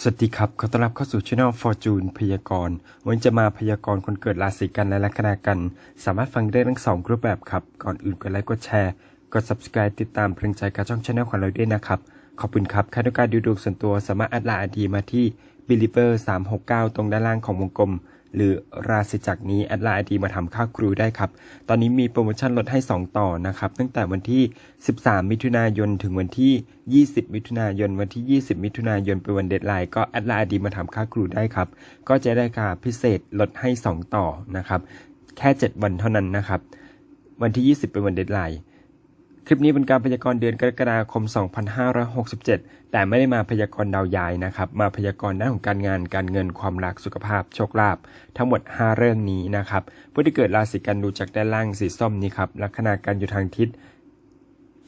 สวัสดีครับ ขอต้อนรับเข้าสู่ช่อง Fortune พยากรณ์วันนี้จะมาพยากรณ์คนเกิดราศีกันและลัคนากัน สามารถฟังได้ทั้งสองรูปแบบครับ ก่อนอื่นกดไลค์ กดแชร์ กด subscribe ติดตามเพลงใจกับช่องช่องของเราด้วยนะครับ ขอบคุณครับใครต้องการดูดวงส่วนตัวสามารถอัดไลน์ดีมาที่ believer 369 ตรงด้านล่างของวงกลม หรือราศีจักรนี้แอดไลน์ไอดีมาทำค่าครูได้ครับ ตอนนี้มีโปรโมชั่นลดให้ 2 ต่อนะครับ ตั้งแต่วันที่ 13 มิถุนายน ถึงวันที่ 20 มิถุนายน วันที่ 20 มิถุนายนเป็นวันเดทไลน์ก็แอดไลน์ไอดีมาทำค่าครูได้ครับ ก็จะได้ค่าพิเศษลดให้ 2 ต่อนะครับ แค่ 7 วันเท่านั้นนะครับ วันที่ 20 เป็นวันเดทไลน์ คลิปนี้เป็นการพยากรณ์เดือนกรกฎาคม 2567 แต่ไม่ได้มาพยากรณ์ดาวย้ายนะครับ มาพยากรณ์ด้านของการงาน การเงิน ความรัก สุขภาพ โชคลาภ ทั้งหมด 5 เรื่องนี้นะครับผู้ที่เกิดราศีกันดูจากด้านล่างสีส้มนี้ครับ ลัคนาการอยู่ทางทิศ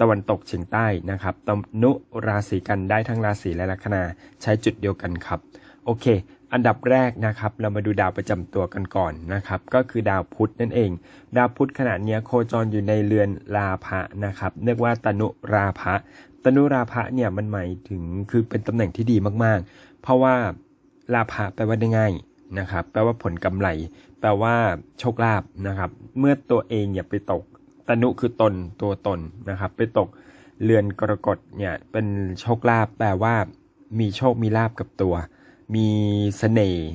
ตะวันตกเฉียงใต้นะครับตนุราศีกันได้ทั้งราศีและลัคนาใช้จุดเดียวกันครับ โอเค อันดับแรกนะครับ เรามาดูดาวประจำตัวกันก่อนนะครับ ก็คือดาวพุธนั่นเอง ดาวพุธขณะนี้โคจรอยู่ในเรือนราภะนะครับเรียกว่าตนุราภะตนุราภะเนี่ยมันหมายถึงคือเป็นตำแหน่งที่ดีมากๆ เพราะว่าราภะแปลว่าได้ง่ายนะครับ แปลว่าผลกำไร แปลว่าโชคลาภนะครับ เมื่อตัวเองอย่าไปตกตนุคือตนตัวตนนะครับ ไปตกเรือนกรกฎเนี่ยเป็นโชคลาภแปลว่ามีโชคมีลาภกับตัว มีเสน่ห์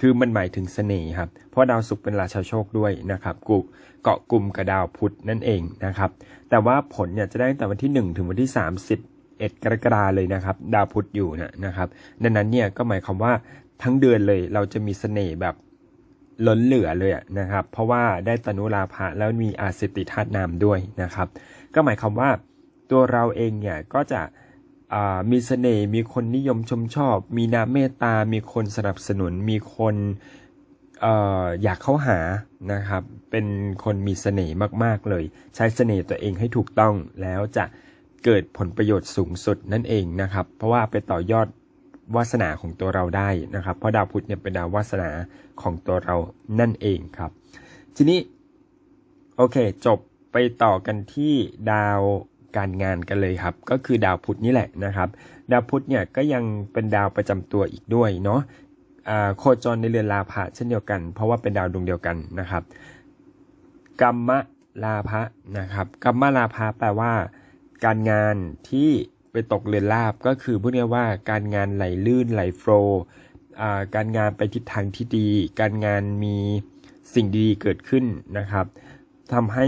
คือมันหมายถึงเสน่ห์ครับ เพราะดาวศุกร์เป็นราชาโชคด้วยนะครับกุเกาะกลุ่มกับดาวพุธนั่นเองนะครับ แต่ว่าผลเนี่ยจะได้ตั้งแต่วันที่ 1 ถึงวันที่ 31 กรกฎาเลยนะครับ ดาวพุธอยู่นะนะครับ ดังนั้นเนี่ยก็หมายความว่าทั้งเดือนเลยเราจะมีเสน่ห์แบบล้นเหลือเลยนะครับ เพราะว่าได้ตนุราภะแล้วมีอาสิติธาตุนามด้วยนะครับ ก็หมายความว่าตัวเราเองเนี่ยก็จะ มีเสน่ห์มีคนนิยมชมชอบ มีน้ำเมตตา มีคนสนับสนุน มีคนอออยากเข้าหานะครับ เป็นคนมีเสน่ห์มาก ๆ เลย ใช้เสน่ห์ตัวเองให้ถูกต้องแล้วจะเกิดผลประโยชน์สูงสุดนั่นเองนะครับ เพราะว่าไปต่อยอดวาสนาของตัวเราได้นะครับ เพราะดาวพุธเนี่ยเป็นดาววาสนาของตัวเรานั่นเองครับ ทีนี้โอเคจบไปต่อกันที่ดาว การงานกันเลยครับ ก็คือดาวพุธนี่แหละนะครับ ดาวพุธเนี่ยก็ยังเป็นดาวประจำตัวอีกด้วยเนาะโคจรในเรือนลาภะเช่นเดียวกัน เพราะว่าเป็นดาวดวงเดียวกันนะครับกัมมะลาภะนะครับกัมมะลาภะแปลว่า การงานที่ไปตกเรือนลาบก็คือพูดง่ายว่าการงานไหลลื่นไหลโฟลอ่าการงานไปทิศทางที่ดี การงานมีสิ่งดีเกิดขึ้นนะครับทำให้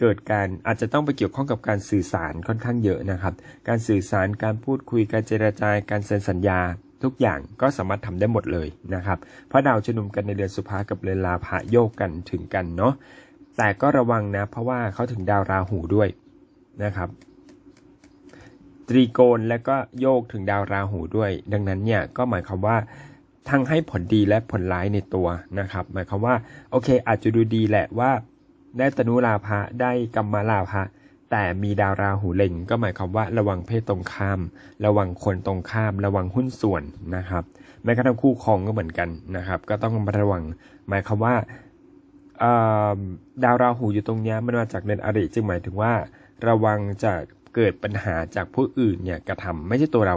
เกิดการอาจจะต้องไปเกี่ยวข้องกับการสื่อสารค่อนข้างเยอะนะครับ การสื่อสารการพูดคุยการเจรจาการเซ็นสัญญา ทุกอย่างก็สามารถทำได้หมดเลยนะครับเพราะดาวจะนุมกันในเดือนสุภากับเรือนลาภะโยกกันถึงกันเนาะแต่ก็ระวังนะเพราะว่าเขาถึงดาวราหูด้วยนะครับตรีโกณและก็โยกถึงดาวราหูด้วย ดังนั้นเนี่ยก็หมายความว่าทั้งให้ผลดีและผลร้ายในตัวนะครับ หมายความว่าโอเค อาจจะดูดีแหละว่า ได้ตนุราภะได้กัมมาลาภะแต่มีดาวราหูเล็งก็หมายความว่าระวังเพศตรงข้าม ระวังคนตรงข้าม ระวังหุ้นส่วนนะครับแม้กระทั่งคู่ครองก็เหมือนกันนะครับ ก็ต้องระวัง หมายความว่าดาวราหูอยู่ตรงนี้มันมาจากเรือนอริจึงหมายถึงว่า ระวังจะเกิดปัญหาจากผู้อื่นเนี่ยกระทำไม่ใช่ตัวเรา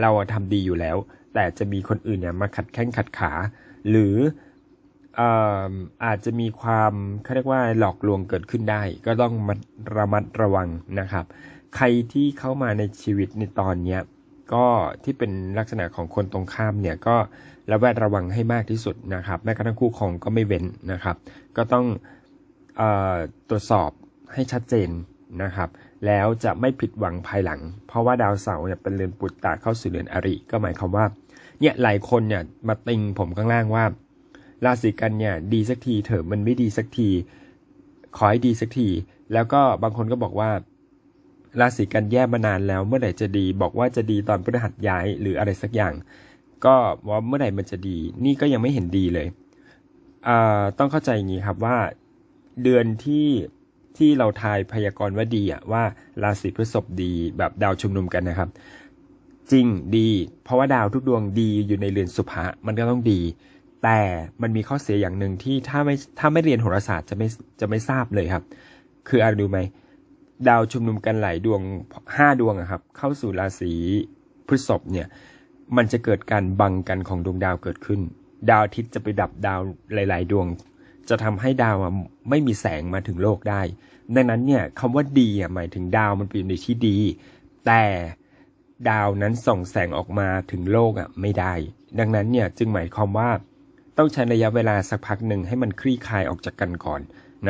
เราอะทำดีอยู่แล้ว แต่จะมีคนอื่นเนี่ยมาขัดแข้งขัดขา หรือ อาจจะมีความเขาเรียกว่าหลอกลวงเกิดขึ้นได้ ก็ต้องมาระมัดระวังนะครับ ใครที่เข้ามาในชีวิตในตอนเนี้ยก็ที่เป็นลักษณะของคนตรงข้ามเนี่ยก็ระแวดระวังให้มากที่สุดนะครับแม้กระทั่งคู่ครองก็ไม่เว้นนะครับ ก็ต้องอตรวจสอบให้ชัดเจนนะครับ แล้วจะไม่ผิดหวังภายหลัง เพราะว่าดาวเสาร์เนี่ยเป็นเรือนปุตตะเข้าสู่เรือนอริ ก็หมายความว่าเนี่ยหลายคนเนี่ยมาติงผมข้างล่างว่า ราศีกันเนี่ยดีสักทีเถอะมันไม่ดีสักที ขอให้ดีสักที แล้วก็บางคนก็บอกว่าราศีกันแย่มานานแล้วเมื่อไหร่จะดี บอกว่าจะดีตอนพฤหัสย้ายหรืออะไรสักอย่าง ก็ว่าเมื่อไหร่มันจะดี นี่ก็ยังไม่เห็นดีเลยต้องเข้าใจอย่างนี้ครับว่าเดือนที่ที่เราทายพยากรณ์ว่าดีอะว่าราศีพฤษภดีแบบดาวชุมนุมกันนะครับ จริงดี เพราะว่าดาวทุกดวงดีอยู่ในเรือนสุภะมันก็ต้องดี แต่มันมีข้อเสียอย่างหนึ่งที่ถ้าไม่ถ้าไม่เรียนโหราศาสตร์จะไม่จะไม่ทราบเลยครับ คืออะไรดูไหมดาวชุมนุมกันหลายดวงห้าดวงอะครับ เข้าสู่ราศีพฤษภเนี่ย มันจะเกิดการบังกันของดวงดาวเกิดขึ้น ดาวอาทิตย์จะไปดับดาวหลาย ๆ ดวง จะทำให้ดาวไม่มีแสงมาถึงโลกได้ ดังนั้นเนี่ยคำว่าดีอะหมายถึงดาวมันเป็นในที่ดี แต่ดาวนั้นส่องแสงออกมาถึงโลกอะไม่ได้ ดังนั้นเนี่ยจึงหมายความว่า ต้องใช้ระยะเวลาสักพักหนึ่งให้มันคลี่คลายออกจากกันก่อน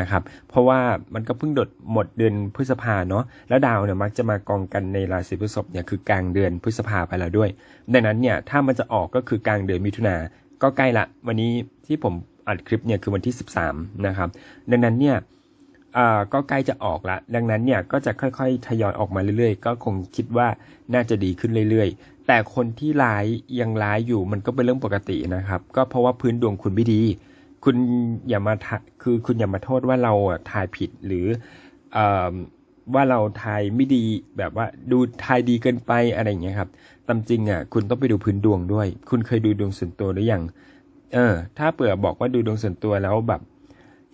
นะครับ เพราะว่ามันก็เพิ่งดดหมดเดือนพฤษภาเนาะ แล้วดาวเนี่ยมักจะมากองกันในราศีพฤษภเนี่ยคือกลางเดือนพฤษภาไปแล้วด้วย ดังนั้นเนี่ยถ้ามันจะออกก็คือกลางเดือนมิถุนา ก็ใกล้ละ วันนี้ที่ผมอัดคลิปเนี่ยคือวันที่ 13 นะครับ ดังนั้นเนี่ยอ่าก็ใกล้จะออกละ ดังนั้นเนี่ยก็จะค่อยๆ ทยอยออกมาเรื่อยๆ ก็คงคิดว่าน่าจะดีขึ้นเรื่อยๆ แต่คนที่ร้ายยังร้ายอยู่มันก็เป็นเรื่องปกตินะครับ ก็เพราะว่าพื้นดวงคุณไม่ดี คุณอย่ามาคือคุณอย่ามาโทษว่าเราอะทายผิดหรืออว่าเราทายไม่ดีแบบว่าดูทายดีเกินไปอะไรอย่างเงี้ยครับ ตามจริงอะคุณต้องไปดูพื้นดวงด้วย คุณเคยดูดวงส่วนตัวหรือยัง เออ ถ้าเผื่อบอกว่าดูดวงส่วนตัวแล้วแบบ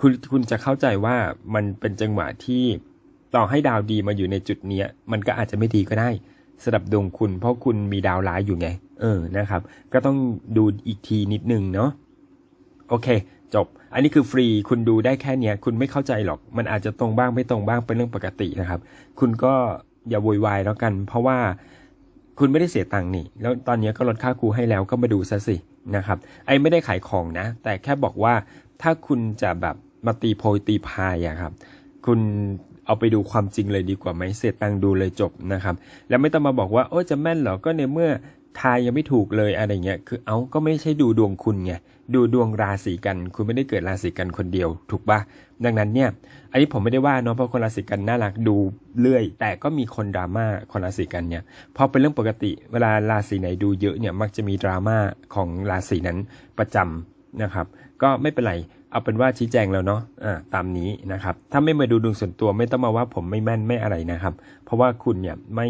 คุณคุณจะเข้าใจว่ามันเป็นจังหวะที่ต่อให้ดาวดีมาอยู่ในจุดเนี้ย มันก็อาจจะไม่ดีก็ได้ สำหรับดวงคุณ เพราะคุณมีดาวร้ายอยู่ไง เออนะครับ ก็ต้องดูอีกทีนิดนึงเนาะโอเค จบ อันนี้คือฟรีคุณดูได้แค่เนี้ย คุณไม่เข้าใจหรอก มันอาจจะตรงบ้างไม่ตรงบ้างเป็นเรื่องปกตินะครับ คุณก็อย่าโวยวายแล้วกัน เพราะว่าคุณไม่ได้เสียตังค์นี่ แล้วตอนนี้ก็ลดค่าครูให้แล้วก็มาดูซะสินะครับ ไอ้ไม่ได้ขายของนะ แต่แค่บอกว่าถ้าคุณจะแบบมาตีโพยตีพายอะครับ คุณ เอาไปดูความจริงเลยดีกว่าไหมเสียตังดูเลยจบนะครับ แล้วไม่ต้องมาบอกว่าโอ้จะแม่นเหรอก็ในเมื่อทายยังไม่ถูกเลยอะไรเงี้ย คือเอาก็ไม่ใช่ดูดวงคุณไง ดูดวงราศีกัน คุณไม่ได้เกิดราศีกันคนเดียว ถูกปะดังนั้นเนี่ย อันนี้ผมไม่ได้ว่าเนาะ เพราะคนราศีกันน่ารักดูเรื่อย แต่ก็มีคนดราม่าคนราศีกันเนี่ยพราะเป็นเรื่องปกติ เวลาราศีไหนดูเยอะเนี่ย มักจะมีดราม่าของราศีนั้นประจำนะครับ ก็ไม่เป็นไร เอาเป็นว่าชี้แจงแล้วเนาะอ่าตามนี้นะครับ ถ้าไม่มาดูดวงส่วนตัวไม่ต้องมาว่าผมไม่แม่นไม่อะไรนะครับ เพราะว่าคุณเนี่ยไม่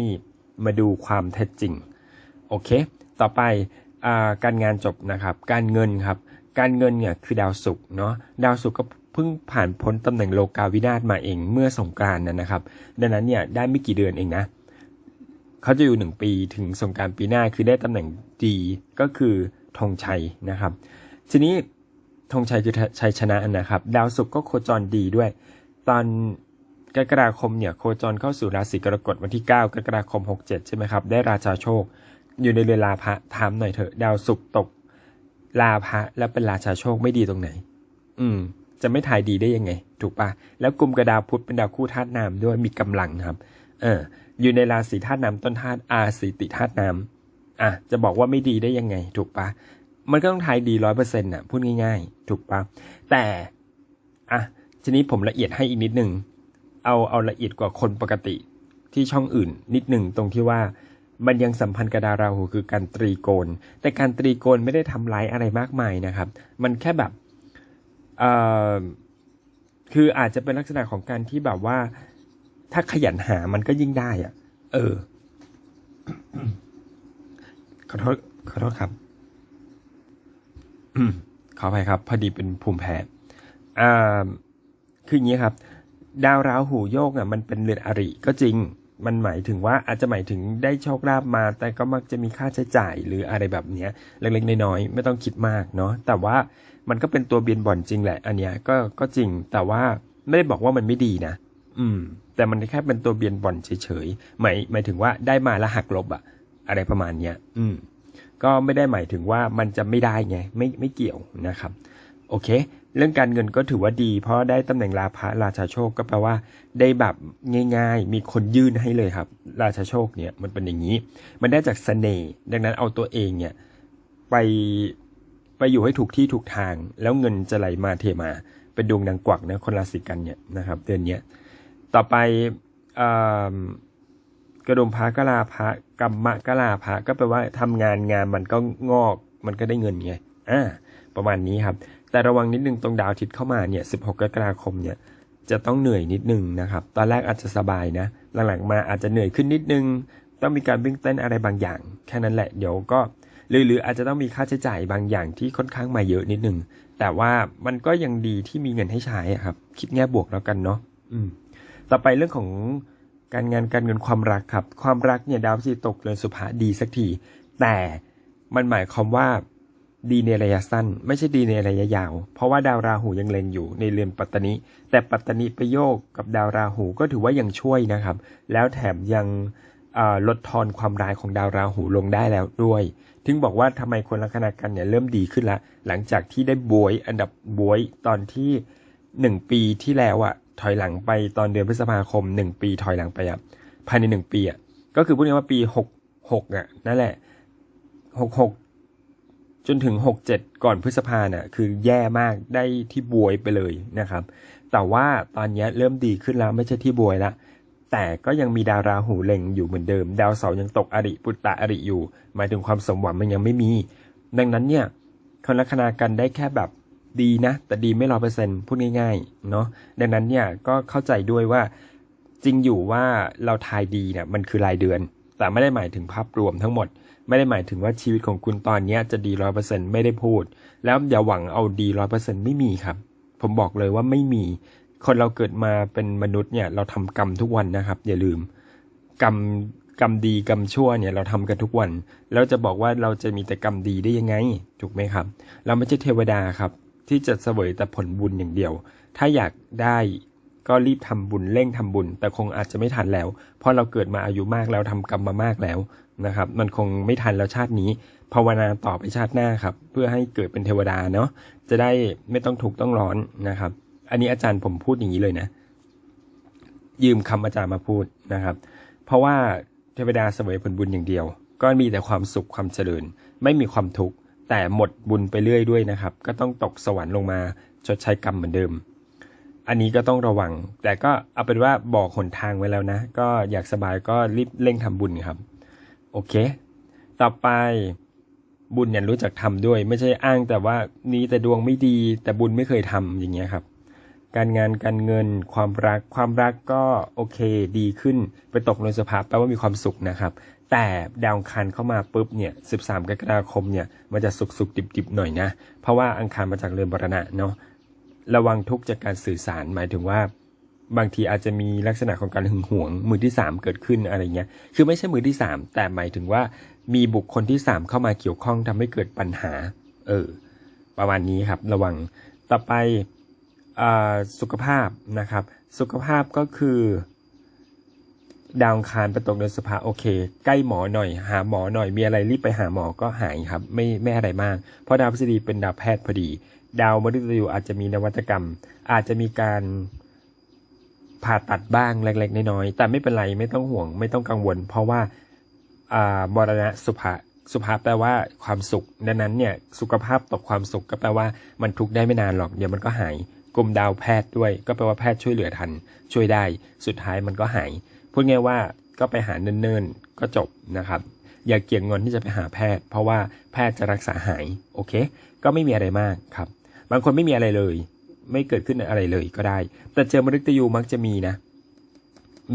มาดูความเท็จจริง โอเค ต่อไปอาการงานจบนะครับ การเงินครับ การเงินเนี่ยคือดาวศุกร์เนาะ ดาวศุกร์ก็เพิ่งผ่านพ้นตำแหน่งโลกาวินาศมาเองเมื่อสงกรานต์นนะครับ ดังนั้นเนี่ยได้ไม่กี่เดือนเองนะเขาจะอยู่หนึ่งปีถึงสงการปีหน้าคือได้ตำแหน่งดีก็คือธงชัยนะครับ ทีนี้ ธงชัยคือชัยชนะนะครับ ดาวศุกร์ก็โคจรดีด้วย ตอนกรกฎาคมเนี่ยโคจรเข้าสู่ราศีกรกฎวันที่ 9 กรกฎาคม 67 ใช่ไหมครับ ได้ราชาโชค อยู่ในเรือนลาภะถามหน่อยเถอะ ดาวศุกร์ตกลาภะแล้วเป็นราชาโชคไม่ดีตรงไหน อืม จะไม่ทายดีได้ยังไง ถูกปะแล้วกลุ่มกระดาวพุธเป็นดาวคู่ธาตุน้ำด้วยมีกำลังครับ เออ อยู่ในราศีธาตุน้ำต้นธาตุอาศีติธาตุน้ำอะจะบอกว่าไม่ดีได้ยังไง ถูกปะ มันก็ต้องทายดีร้อยเปอร์เซ็นต์่ะพูดง่าย ๆ ถูกปะแต่อะทีนี้ผมละเอียดให้อีกนิดหนึ่งเอาเอาละเอียดกว่าคนปกติที่ช่องอื่น นิดหนึ่งตรงที่ว่ามันยังสัมพันธ์กับดาวราหูคือการตรีโกณแต่การตรีโกณไม่ได้ทำร้ายอะไรมากมายนะครับ มันแค่แบบเอ่อคืออาจจะเป็นลักษณะของการที่แบบว่า ถ้าขยันหามันก็ยิ่งได้อะเออขอโทษขอโทษครับ ขออภัยครับ พอดีเป็นภูมิแพ้อ่าคืออย่างนี้ครับ ดาวราหูโยกอะมันเป็นเรือนอริก็จริง มันหมายถึงว่าอาจจะหมายถึงได้โชคลาภมา แต่ก็มักจะมีค่าใช้จ่ายหรืออะไรแบบเนี้ย เล็กๆน้อยๆไม่ต้องคิดมากเนาะแต่ว่ามันก็เป็นตัวเบียนบ่อนจริงแหละ อันเนี้ยก็ก็จริงแต่ว่าไม่ได้บอกว่ามันไม่ดีนะอืม แต่มันแค่เป็นตัวเบียนบ่อนเฉยๆหมายหมายถึงว่าได้มาแล้วหักลบอะอะไรประมาณเนี้ย อืม ก็ไม่ได้หมายถึงว่ามันจะไม่ได้ไงไม่ไม่เกี่ยวนะครับโอเค เรื่องการเงินก็ถือว่าดี เพราะได้ตำแหน่งราพะราชาโชคก็แปลว่า ได้แบบง่ายๆ มีคนยื่นให้เลยครับ ราชาโชคเนี่ยมันเป็นอย่างนี้ มันได้จากเสน่ห์ดังนั้นเอาตัวเองเนี่ยไปไปอยู่ให้ถูกที่ถูกทาง แล้วเงินจะไหลมาเทมา เป็นดวงนางกวักนะคนราศีกันเนี่ยนะครับ เดือนเนี้ยต่อไปอ กระดมพระกลาพระกรรมะกลาพระก็แปลว่าทำงานงานมันก็งอกมันก็ได้เงินไงอ่าประมาณนี้ครับ แต่ระวังนิดนึงตรงดาวอาทิตย์เข้ามาเนี่ย16กรกฎาคมเนี่ยจะต้องเหนื่อยนิดนึงนะครับ ตอนแรกอาจจะสบายนะ หลังๆมาอาจจะเหนื่อยขึ้นนิดนึง ต้องมีการวิ่งเต้นอะไรบางอย่าง แค่นั้นแหละ เดี๋ยวก็หรือหรืออาจจะต้องมีค่าใช้จ่ายบางอย่างที่ค่อนข้างมาเยอะนิดนึง แต่ว่ามันก็ยังดีที่มีเงินให้ใช้ครับ คิดแง่บวกแล้วกันเนาะ อืม ต่อไปเรื่องของ การงานการเงินความรักครับ ความรักเนี่ยดาวพฤหัสตกเรือนสุภาดีสักที แต่มันหมายความว่าดีในระยะสั้น ไม่ใช่ดีในระยะยาว เพราะว่าดาวราหูยังเล็งอยู่ในเรือนปัตตนิแต่ปัตตนิไปโยกกับดาวราหูก็ถือว่ายังช่วยนะครับ แล้วแถมยังลดทอนความร้ายของดาวราหูลงได้แล้วด้วย ถึงบอกว่าทำไมคนลัคนากันเนี่ยเริ่มดีขึ้นละ หลังจากที่ได้บวยอันดับบวยตอนที่หนึ่งปีที่แล้วอะ ถอยหลังไปตอนเดือนพฤษภาคมหนึ่งปีถอยหลังไปอะภายในหนึ่งปีอะก็คือพูดง่ายว่าปีหกหกอะนั่นแหละหกหกจนถึงหกเจ็ดก่อนพฤษภาเนี่ยคือแย่มากได้ที่บวยไปเลยนะครับ แต่ว่าตอนนี้เริ่มดีขึ้นแล้วไม่ใช่ที่บวยละแต่ก็ยังมีดาวราหูเล็งอยู่เหมือนเดิม ดาวเสาร์ยังตกอริปุตตะอริอยู่ หมายถึงความสมหวังมันยังไม่มี ดังนั้นเนี่ยคนลัคนากันได้แค่แบบ ดีนะ แต่ดีไม่ร้อยเปอร์เซ็นต์พูดง่ายๆเนาะดังนั้นเนี่ยก็เข้าใจด้วยว่าจริงอยู่ว่าเราทายดีเนี่ยมันคือรายเดือน แต่ไม่ได้หมายถึงภาพรวมทั้งหมด ไม่ได้หมายถึงว่าชีวิตของคุณตอนนี้จะดีร้อยเปอร์เซ็นต์ไม่ได้พูด แล้วอย่าหวังเอาดีร้อยเปอร์เซ็นต์ไม่มีครับ ผมบอกเลยว่าไม่มี คนเราเกิดมาเป็นมนุษย์เนี่ยเราทำกรรมทุกวันนะครับ อย่าลืมกรรมกรรมดีกรรมชั่วเนี่ยเราทำกันทุกวัน แล้วจะบอกว่าเราจะมีแต่กรรมดีได้ยังไง ถูกไหมครับ เราไม่ใช่เทวดาครับ ที่จะเสวยแต่ผลบุญอย่างเดียว ถ้าอยากได้ก็รีบทำบุญเร่งทำบุญ แต่คงอาจจะไม่ทันแล้ว เพราะเราเกิดมาอายุมากแล้วทำกรรมมามากแล้วนะครับ มันคงไม่ทันแล้วชาตินี้ภาวนาต่อไปชาติหน้าครับ เพื่อให้เกิดเป็นเทวดาเนาะจะได้ไม่ต้องทุกข์ต้องร้อนนะครับ อันนี้อาจารย์ผมพูดอย่างนี้เลยนะ ยืมคำอาจารย์มาพูดนะครับ เพราะว่าเทวดาเสวยผลบุญอย่างเดียว ก็มีแต่ความสุขความเจริญ ไม่มีความทุกข์ แต่หมดบุญไปเรื่อยด้วยนะครับ ก็ต้องตกสวรรค์ลงมาชดใช้กรรมเหมือนเดิม อันนี้ก็ต้องระวัง แต่ก็เอาเป็นว่าบอกหนทางไว้แล้วนะ ก็อยากสบายก็รีบเร่งทำบุญครับ โอเค ต่อไปบุญเนี่ยรู้จักทำด้วย ไม่ใช่อ้างแต่ว่านี้แต่ดวงไม่ดี แต่บุญไม่เคยทำอย่างเงี้ยครับ การงานการเงินความรักความรักก็โอเคดีขึ้น ไปตกในสภาพแปลว่ามีความสุขนะครับ แต่ดาวอังคารเข้ามาปุ๊บเนี่ย 13 กรกฎาคมเนี่ย มันจะสุกสุกดิบดิบหน่อยนะ เพราะว่าอังคารมาจากเรือนบรณะเนาะ ระวังทุกจากการสื่อสารหมายถึงว่า บางทีอาจจะมีลักษณะของการหึงหวง มือที่ 3 เกิดขึ้นอะไรเงี้ย คือไม่ใช่มือที่ 3 แต่หมายถึงว่ามีบุคคลที่ 3 เข้ามาเกี่ยวข้องทำให้เกิดปัญหา เออ ประมาณนี้ครับ ระวัง ต่อไปอ่าสุขภาพนะครับ สุขภาพก็คือ ดาวคารไปตกในสภาโอเค ใกล้หมอหน่อย หาหมอหน่อยมีอะไรรีบไปหาหมอก็หายครับ ไม่ไม่อะไรมาก เพราะดาวพฤษฎีเป็นดาวแพทย์พอดี ดาวมฤตยูอาจจะมีนวัตกรรม อาจจะมีการผ่าตัดบ้างเล็กๆน้อยๆแต่ไม่เป็นไรไม่ต้องห่วง ไม่ต้องกังวล เพราะว่าอ่ามรณะสุภาสุภาแปลว่าความสุข ดังนั้นเนี่ยสุขภาพตกความสุขก็แปลว่ามันทุกได้ไม่นานหรอกเดี๋ยวมันก็หายกรมดาวแพทย์ด้วย ก็แปลว่าแพทย์ช่วยเหลือทัน ช่วยได้ สุดท้ายมันก็หาย พูดง่ายว่าก็ไปหาเนิ่นๆ ก็จบนะครับ อย่าเกี่ยงเงินที่จะไปหาแพทย์ เพราะว่าแพทย์จะรักษาหายโอเค ก็ไม่มีอะไรมากครับ บางคนไม่มีอะไรเลย ไม่เกิดขึ้นอะไรเลยก็ได้ แต่เจอมฤตยูมักจะมีนะ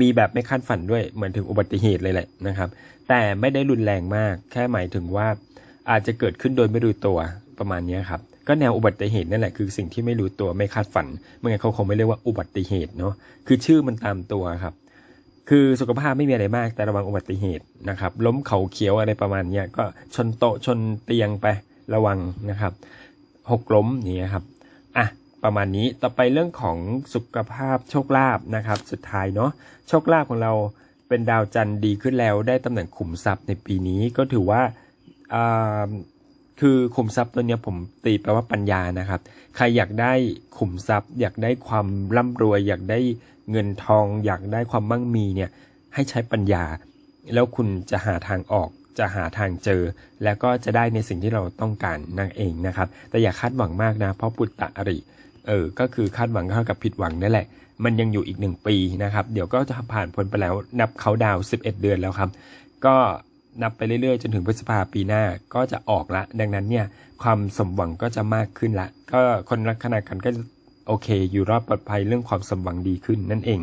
มีแบบไม่คาดฝันด้วยเหมือนถึงอุบัติเหตุเลยแหละนะครับ แต่ไม่ได้รุนแรงมาก แค่หมายถึงว่าอาจจะเกิดขึ้นโดยไม่รู้ตัวประมาณนี้ครับก็แนวอุบัติเหตุนั่นแหละคือสิ่งที่ไม่รู้ตัวไม่คาดฝันไม่งั้นเขาคงไม่เรียกว่าอุบัติเหตุเนาะคือชื่อมันตามตัวครับ คือสุขภาพไม่มีอะไรมากแต่ระวังอุบัติเหตุนะครับ ล้มเขาเขียวอะไรประมาณเนี้ยก็ชนโต๊ะชนเตียงไประวังนะครับหกล้มอย่ครับอะประมาณนี้ต่อไปเรื่องของสุขภาพโชคลาภนะครับ สุดท้ายเนาะโชคลาภของเราเป็นดาวจันทร์ดีขึ้นแล้วได้ตำแหน่งขุมทรัพย์ในปีนี้ก็ถือว่า คือขุมทรัพย์ตัวเนี้ยผมตีแปลว่าปัญญานะครับ ใครอยากได้ขุมทรัพย์ อยากได้ความร่ำรวย อยากได้เงินทอง อยากได้ความมั่งมีเนี่ยให้ใช้ปัญญา แล้วคุณจะหาทางออกจะหาทางเจอ แล้วก็จะได้ในสิ่งที่เราต้องการนั่นเองนะครับ แต่อย่าคาดหวังมากนะ เพราะปุตตะอริเออ ก็คือคาดหวังเท่ากับผิดหวังนั่นแหละ มันยังอยู่อีกหนึ่งปีนะครับ เดี๋ยวก็จะผ่านพ้นไปแล้ว นับเขาดาว 11 เดือนแล้วครับ ก็ นับไปเรื่อยๆ จนถึงพฤษภาปีหน้าก็จะออกละ ดังนั้นเนี่ยความสมหวังก็จะมากขึ้นละ ก็คนลักษณะกันก็โอเค อยู่รอดปลอดภัยเรื่องความสมหวังดีขึ้นนั่นเอง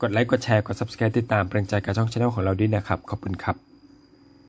กดไลค์กดแชร์กด subscribe ติดตามเปรงใจกับช่องช anel ของเราด้วยนะครับ ขอบคุณครับ